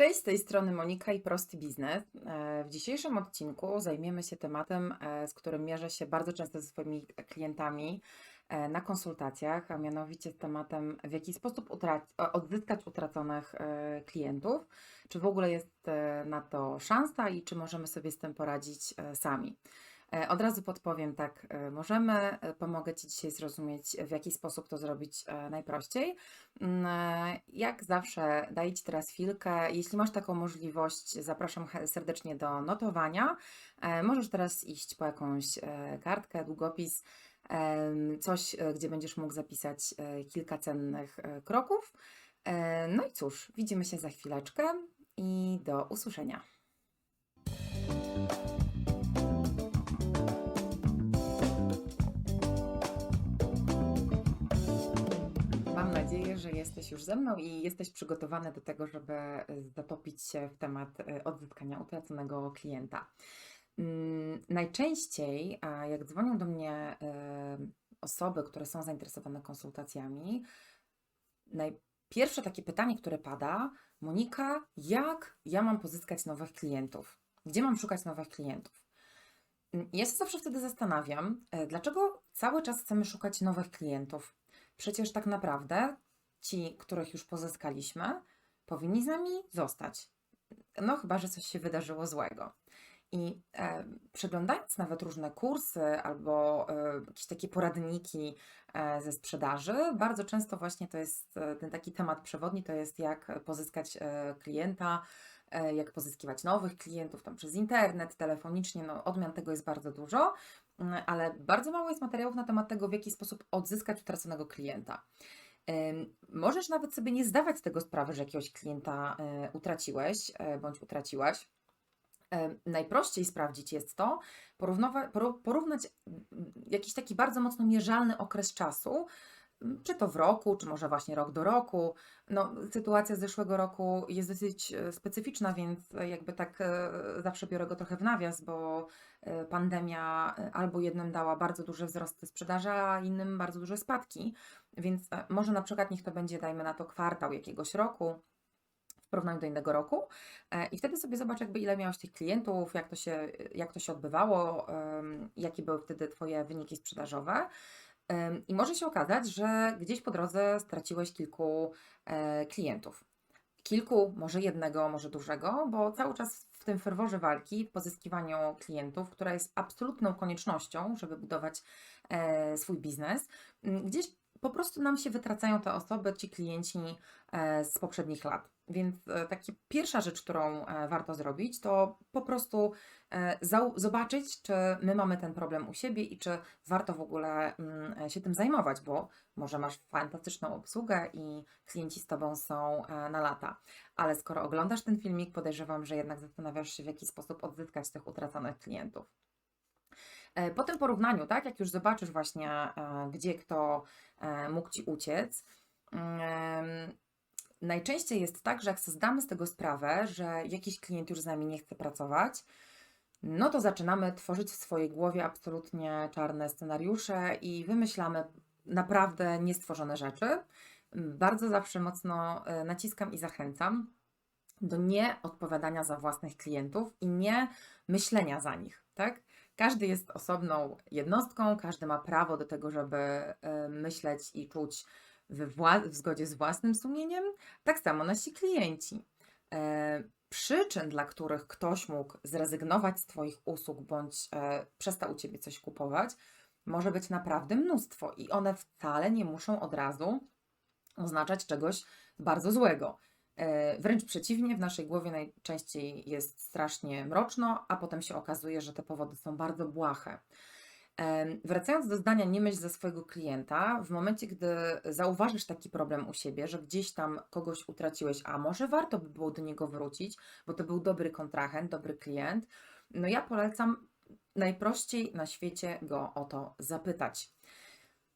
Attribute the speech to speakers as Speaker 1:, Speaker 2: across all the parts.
Speaker 1: Cześć, z tej strony Monika i Prosty Biznes. E, W dzisiejszym odcinku zajmiemy się tematem, e, z którym mierzę się bardzo często ze swoimi klientami e, na konsultacjach, a mianowicie z tematem, w jaki sposób odzyskać utraconych klientów, czy w ogóle jest na to szansa i czy możemy sobie z tym poradzić sami. E, Od razu podpowiem tak, e, możemy, e, pomogę Ci dzisiaj zrozumieć, w jaki sposób to zrobić najprościej. Mm, Jak zawsze daję Ci teraz chwilkę. Jeśli masz taką możliwość, zapraszam serdecznie do notowania. Możesz teraz iść po jakąś kartkę, długopis, coś, gdzie będziesz mógł zapisać kilka cennych kroków. No i cóż, widzimy się za chwileczkę i do usłyszenia. Jesteś już ze mną i jesteś przygotowany do tego, żeby e, zatopić się w temat e, odzyskania utraconego klienta. Mm, Najczęściej, jak dzwonią do mnie e, osoby, które są zainteresowane konsultacjami, najpierwsze takie pytanie, które pada, Monika, jak ja mam pozyskać nowych klientów? Gdzie mam szukać nowych klientów? Mm, Ja się zawsze wtedy zastanawiam, dlaczego cały czas chcemy szukać nowych klientów? Przecież tak naprawdę ci, których już pozyskaliśmy, powinni z nami zostać. No, chyba, że coś się wydarzyło złego. I e, przeglądając nawet różne kursy albo e, jakieś takie poradniki e, ze sprzedaży, bardzo często właśnie to jest e, ten taki temat przewodni, to jest jak pozyskać e, klienta, e, jak pozyskiwać nowych klientów tam przez internet, telefonicznie, no odmian tego jest bardzo dużo, mm, ale bardzo mało jest materiałów na temat tego, w jaki sposób odzyskać utraconego klienta. Możesz nawet sobie nie zdawać z tego sprawy, że jakiegoś klienta e, utraciłeś e, bądź utraciłaś. Najprościej sprawdzić jest to, porównać jakiś taki bardzo mocno mierzalny okres czasu, czy to w roku, czy może właśnie rok do roku. No, sytuacja z zeszłego roku jest dosyć e, specyficzna, więc e, jakby tak e, zawsze biorę go trochę w nawias, bo pandemia albo jednym dała bardzo duże wzrosty sprzedaży, a innym bardzo duże spadki. Więc może na przykład niech to będzie, dajmy na to, kwartał jakiegoś roku w porównaniu do innego roku. I wtedy sobie zobacz, jakby ile miałeś tych klientów, jak to się, jak to się odbywało, jakie były wtedy Twoje wyniki sprzedażowe. I może się okazać, że gdzieś po drodze straciłeś kilku e, klientów. Kilku, może jednego, może dużego, bo cały czas w tym ferworze walki, w pozyskiwaniu klientów, która jest absolutną koniecznością, żeby budować e, swój biznes, gdzieś po prostu nam się wytracają te osoby, ci klienci e, z poprzednich lat. Więc e, taka pierwsza rzecz, którą e, warto zrobić, to po prostu e, zobaczyć, czy my mamy ten problem u siebie i czy warto w ogóle mm, się tym zajmować, bo może masz fantastyczną obsługę i klienci z Tobą są na lata. Ale skoro oglądasz ten filmik, podejrzewam, że jednak zastanawiasz się, w jaki sposób odzyskać tych utraconych klientów. Po tym porównaniu, tak, jak już zobaczysz właśnie, gdzie kto mógł Ci uciec, em, najczęściej jest tak, że jak sobie zdamy z tego sprawę, że jakiś klient już z nami nie chce pracować, no to zaczynamy tworzyć w swojej głowie absolutnie czarne scenariusze i wymyślamy naprawdę niestworzone rzeczy. Bardzo zawsze mocno e, naciskam i zachęcam do nie odpowiadania za własnych klientów i nie myślenia za nich, tak? Każdy jest osobną jednostką, każdy ma prawo do tego, żeby e, myśleć i czuć wła- w zgodzie z własnym sumieniem. Tak samo nasi klienci. E, Przyczyn, dla których ktoś mógł zrezygnować z Twoich usług bądź e, przestał u Ciebie coś kupować, może być naprawdę mnóstwo i one wcale nie muszą od razu oznaczać czegoś bardzo złego. E, Wręcz przeciwnie, w naszej głowie najczęściej jest strasznie mroczno, a potem się okazuje, że te powody są bardzo błahe. Wracając do zdania, nie myśl za swojego klienta, w momencie, gdy zauważysz taki problem u siebie, że gdzieś tam kogoś utraciłeś, a może warto by było do niego wrócić, bo to był dobry kontrahent, dobry klient, no ja polecam najprościej na świecie go o to zapytać.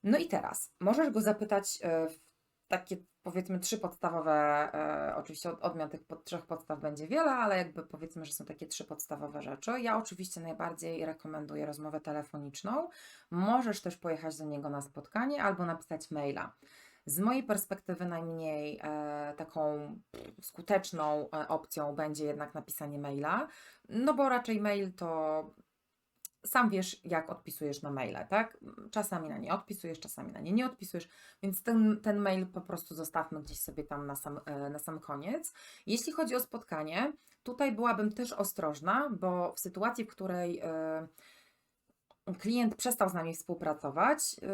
Speaker 1: No i teraz możesz go zapytać e, w takie powiedzmy trzy podstawowe, e, oczywiście od, odmian tych trzech podstaw będzie wiele, ale jakby powiedzmy, że są takie trzy podstawowe rzeczy. Ja oczywiście najbardziej rekomenduję rozmowę telefoniczną. Możesz też pojechać do niego na spotkanie albo napisać maila. Z mojej perspektywy najmniej e, taką skuteczną e, opcją będzie jednak napisanie maila, no bo raczej mail to sam wiesz, jak odpisujesz na maile, tak? Czasami na nie odpisujesz, czasami na nie nie odpisujesz, więc ten, ten mail po prostu zostawmy gdzieś sobie tam na sam, e, na sam koniec. Jeśli chodzi o spotkanie, tutaj byłabym też ostrożna, bo w sytuacji, w której e, klient przestał z nami współpracować, yy,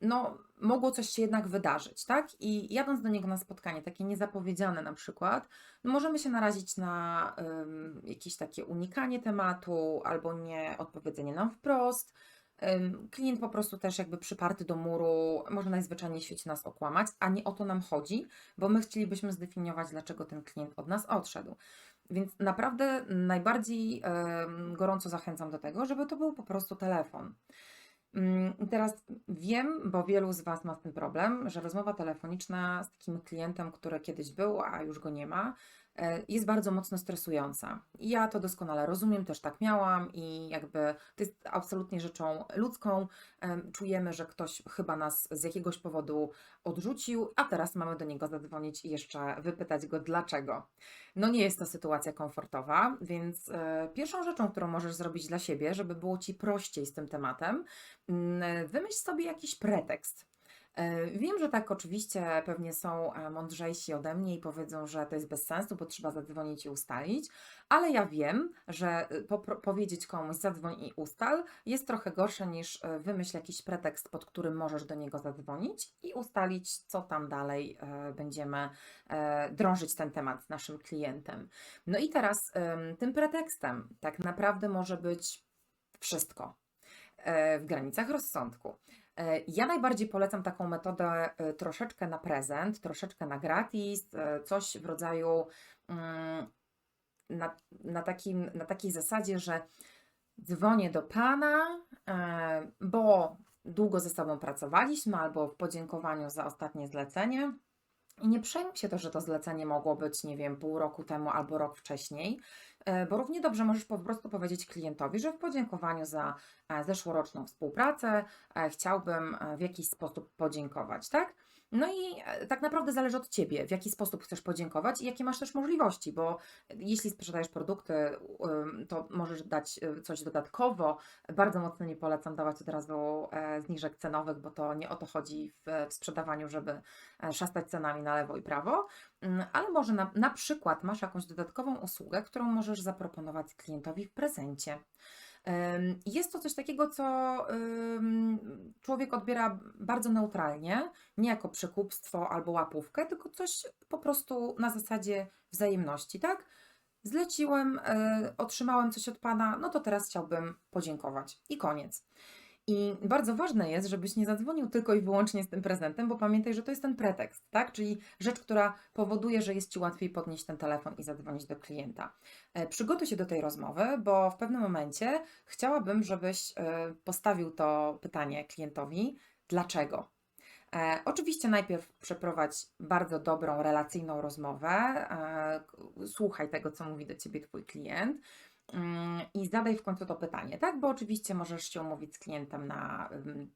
Speaker 1: no mogło coś się jednak wydarzyć, tak? I jadąc do niego na spotkanie, takie niezapowiedziane na przykład, no możemy się narazić na ym, jakieś takie unikanie tematu albo nie odpowiedzenie nam wprost. Ym, Klient po prostu też jakby przyparty do muru, może najzwyczajniej w świecie nas okłamać, a nie o to nam chodzi, bo my chcielibyśmy zdefiniować, dlaczego ten klient od nas odszedł. Więc naprawdę najbardziej gorąco zachęcam do tego, żeby to był po prostu telefon. Mm, i Teraz wiem, bo wielu z Was ma tym problem, że rozmowa telefoniczna z takim klientem, który kiedyś był, a już go nie ma, jest bardzo mocno stresująca. Ja to doskonale rozumiem, też tak miałam i jakby to jest absolutnie rzeczą ludzką. Em, Czujemy, że ktoś chyba nas z jakiegoś powodu odrzucił, a teraz mamy do niego zadzwonić i jeszcze wypytać go dlaczego. No nie jest to sytuacja komfortowa, więc e, pierwszą rzeczą, którą możesz zrobić dla siebie, żeby było Ci prościej z tym tematem, mm, wymyśl sobie jakiś pretekst. E, Wiem, że tak oczywiście pewnie są e, mądrzejsi ode mnie i powiedzą, że to jest bez sensu, bo trzeba zadzwonić i ustalić, ale ja wiem, że e, powiedzieć komuś zadzwoń i ustal jest trochę gorsze niż wymyśl jakiś pretekst, pod którym możesz do niego zadzwonić i ustalić, co tam dalej będziemy drążyć ten temat z naszym klientem. No i teraz tym pretekstem tak naprawdę może być wszystko w granicach rozsądku. E, Ja najbardziej polecam taką metodę e, troszeczkę na prezent, troszeczkę na gratis, e, coś w rodzaju mm, na, na, takim, na takiej zasadzie, że dzwonię do Pana, bo długo ze sobą pracowaliśmy, albo w podziękowaniu za ostatnie zlecenie. I nie przejmuj się to, że to zlecenie mogło być, nie wiem, pół roku temu albo rok wcześniej, bo równie dobrze możesz po prostu powiedzieć klientowi, że w podziękowaniu za e, zeszłoroczną współpracę e, chciałbym e, w jakiś sposób podziękować, tak? No i e, tak naprawdę zależy od Ciebie, w jaki sposób chcesz podziękować i jakie masz też możliwości, bo jeśli sprzedajesz produkty, to możesz dać y, coś dodatkowo. Bardzo mocno nie polecam dawać od razu e, zniżek cenowych, bo to nie o to chodzi w, sprzedawaniu, żeby e, szastać cenami na lewo i prawo, Ym, ale może na, na przykład masz jakąś dodatkową usługę, którą możesz zaproponować klientowi w prezencie. Jest to coś takiego, co człowiek odbiera bardzo neutralnie, nie jako przekupstwo albo łapówkę, tylko coś po prostu na zasadzie wzajemności, tak? Zleciłem, y, otrzymałem coś od Pana, no to teraz chciałbym podziękować. I koniec. I bardzo ważne jest, żebyś nie zadzwonił tylko i wyłącznie z tym prezentem, bo pamiętaj, że to jest ten pretekst, tak? Czyli rzecz, która powoduje, że jest Ci łatwiej podnieść ten telefon i zadzwonić do klienta. E, Przygotuj się do tej rozmowy, bo w pewnym momencie chciałabym, żebyś e, postawił to pytanie klientowi, dlaczego? E, oczywiście najpierw przeprowadź bardzo dobrą, relacyjną rozmowę, słuchaj tego, co mówi do Ciebie Twój klient i zadaj w końcu to pytanie, tak? Bo oczywiście możesz się umówić z klientem na... ym,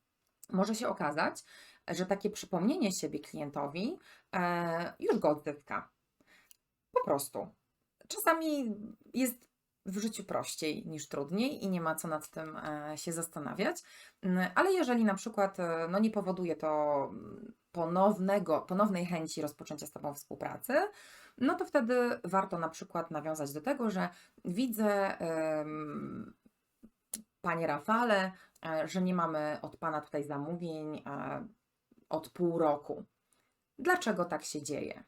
Speaker 1: Może się okazać, że takie przypomnienie siebie klientowi e, już go odzyska. Po prostu. Czasami jest w życiu prościej niż trudniej i nie ma co nad tym e, się zastanawiać, Mm, ale jeżeli na przykład e, no, nie powoduje to mm, ponownego, ponownej chęci rozpoczęcia z Tobą współpracy, no to wtedy warto na przykład nawiązać do tego, że widzę, Panie Rafale, e, że nie mamy od Pana tutaj zamówień e, od pół roku. Dlaczego tak się dzieje?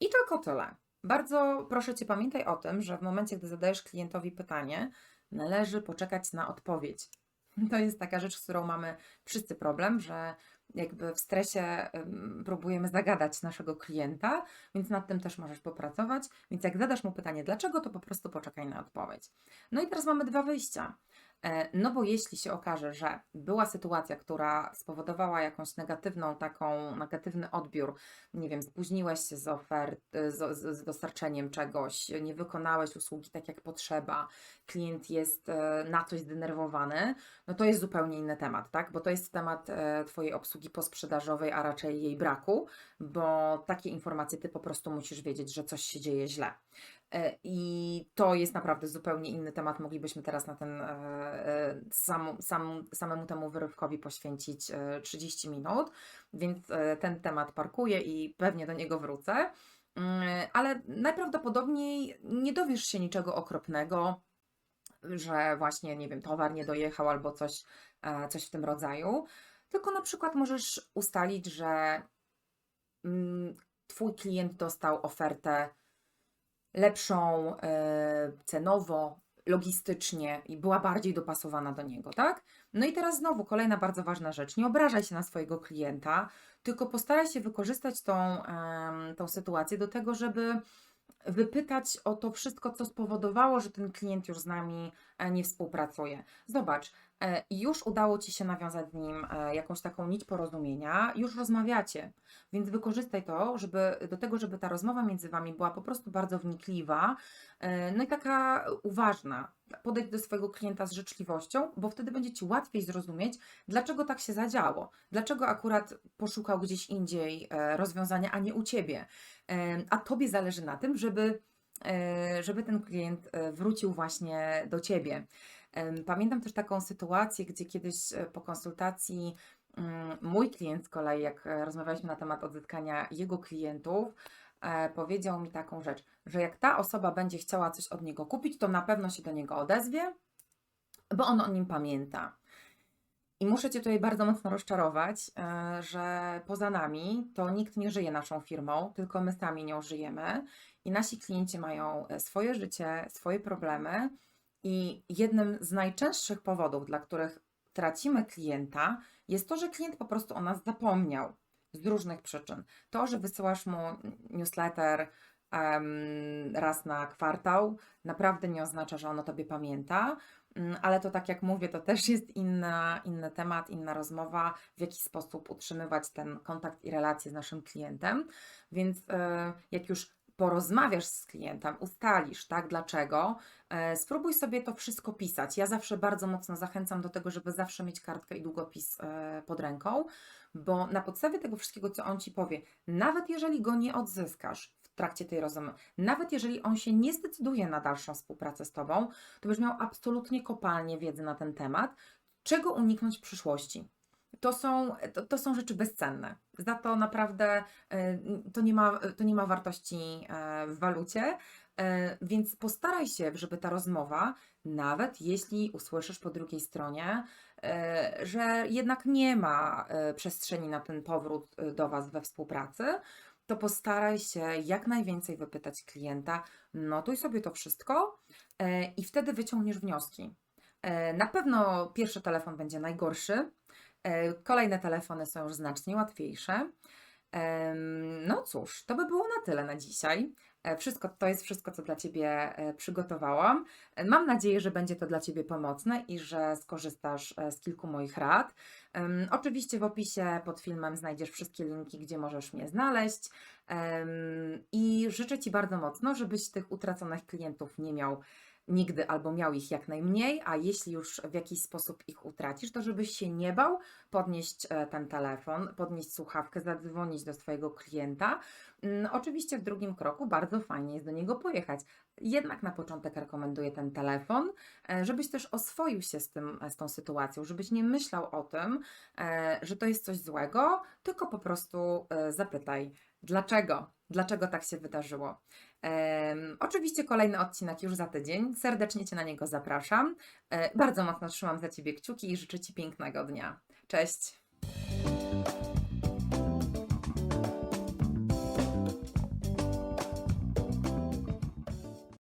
Speaker 1: I tylko tyle. Bardzo proszę Cię, pamiętaj o tym, że w momencie, gdy zadajesz klientowi pytanie, należy poczekać na odpowiedź. To jest taka rzecz, z którą mamy wszyscy problem, że jakby w stresie em, próbujemy zagadać naszego klienta, więc nad tym też możesz popracować. Więc jak zadasz mu pytanie, dlaczego, to po prostu poczekaj na odpowiedź. No i teraz mamy dwa wyjścia. E, No bo jeśli się okaże, że była sytuacja, która spowodowała jakąś negatywną, taką negatywny odbiór, nie wiem, spóźniłeś się z ofert, z, z, z dostarczeniem czegoś, nie wykonałeś usługi tak jak potrzeba, klient jest e, na coś zdenerwowany, no to jest zupełnie inny temat, tak? Bo to jest temat e, Twojej obsługi posprzedażowej, a raczej jej braku, bo takie informacje Ty po prostu musisz wiedzieć, że coś się dzieje źle. E, I to jest naprawdę zupełnie inny temat. Moglibyśmy teraz na ten e, e, sam, sam, samemu temu wyrywkowi poświęcić e, 30 minut, więc ten temat parkuję i pewnie do niego wrócę. Mm, Ale najprawdopodobniej nie dowiesz się niczego okropnego, że właśnie, nie wiem, towar nie dojechał albo coś, coś w tym rodzaju, tylko na przykład możesz ustalić, że mm, Twój klient dostał ofertę lepszą e, cenowo, logistycznie i była bardziej dopasowana do niego, tak? No i teraz znowu kolejna bardzo ważna rzecz. Nie obrażaj się na swojego klienta, tylko postaraj się wykorzystać tą, tą sytuację do tego, żeby wypytać o to wszystko, co spowodowało, że ten klient już z nami e, nie współpracuje. Zobacz, e, już udało Ci się nawiązać z nim e, jakąś taką nić porozumienia, już rozmawiacie, więc wykorzystaj to, żeby do tego, żeby ta rozmowa między Wami była po prostu bardzo wnikliwa, no i taka uważna. Podejdź do swojego klienta z życzliwością, bo wtedy będzie Ci łatwiej zrozumieć, dlaczego tak się zadziało, dlaczego akurat poszukał gdzieś indziej e, rozwiązania, a nie u Ciebie. E, A Tobie zależy na tym, żeby, e, żeby ten klient wrócił właśnie do Ciebie. Pamiętam też taką sytuację, gdzie kiedyś po konsultacji mm, mój klient z kolei, jak rozmawialiśmy na temat odzyskania jego klientów, powiedział mi taką rzecz, że jak ta osoba będzie chciała coś od niego kupić, to na pewno się do niego odezwie, bo on o nim pamięta. I muszę Cię tutaj bardzo mocno rozczarować, e, że poza nami to nikt nie żyje naszą firmą, tylko my sami nią żyjemy i nasi klienci mają e, swoje życie, swoje problemy. I jednym z najczęstszych powodów, dla których tracimy klienta, jest to, że klient po prostu o nas zapomniał z różnych przyczyn. To, że wysyłasz mu newsletter em, raz na kwartał, naprawdę nie oznacza, że on o tobie pamięta. Mm, Ale to tak jak mówię, to też jest inna, inny temat, inna rozmowa, w jaki sposób utrzymywać ten kontakt i relacje z naszym klientem. Więc e, jak już porozmawiasz z klientem, ustalisz, tak, dlaczego, e, spróbuj sobie to wszystko pisać. Ja zawsze bardzo mocno zachęcam do tego, żeby zawsze mieć kartkę i długopis e, pod ręką, bo na podstawie tego wszystkiego, co on ci powie, nawet jeżeli go nie odzyskasz w trakcie tej rozmowy, nawet jeżeli on się nie zdecyduje na dalszą współpracę z tobą, to będziesz miał absolutnie kopalnie wiedzy na ten temat, czego uniknąć w przyszłości. To są, to, to są rzeczy bezcenne. Za to naprawdę e, to nie ma, to nie ma wartości e, w walucie, więc postaraj się, żeby ta rozmowa, nawet jeśli usłyszysz po drugiej stronie, e, że jednak nie ma e, przestrzeni na ten powrót e, do Was we współpracy, to postaraj się jak najwięcej wypytać klienta, notuj sobie to wszystko e, i wtedy wyciągniesz wnioski. E, Na pewno pierwszy telefon będzie najgorszy, e, kolejne telefony są już znacznie łatwiejsze. No cóż, to by było na tyle na dzisiaj. E, Wszystko, to jest wszystko, co dla Ciebie e, przygotowałam. E, Mam nadzieję, że będzie to dla Ciebie pomocne i że skorzystasz z kilku moich rad. Oczywiście w opisie pod filmem znajdziesz wszystkie linki, gdzie możesz mnie znaleźć. I życzę Ci bardzo mocno, żebyś tych utraconych klientów nie miał nigdy albo miał ich jak najmniej, a jeśli już w jakiś sposób ich utracisz, to żebyś się nie bał podnieść e, ten telefon, podnieść słuchawkę, zadzwonić do swojego klienta. Mm, Oczywiście w drugim kroku bardzo fajnie jest do niego pojechać. Jednak na początek rekomenduję ten telefon, e, żebyś też oswoił się z, tym, e, z tą sytuacją, żebyś nie myślał o tym, że to jest coś złego, tylko po prostu zapytaj, dlaczego, dlaczego tak się wydarzyło. Em, oczywiście kolejny odcinek już za tydzień. Serdecznie Cię na niego zapraszam. E, bardzo mocno trzymam za Ciebie kciuki i życzę Ci pięknego dnia. Cześć!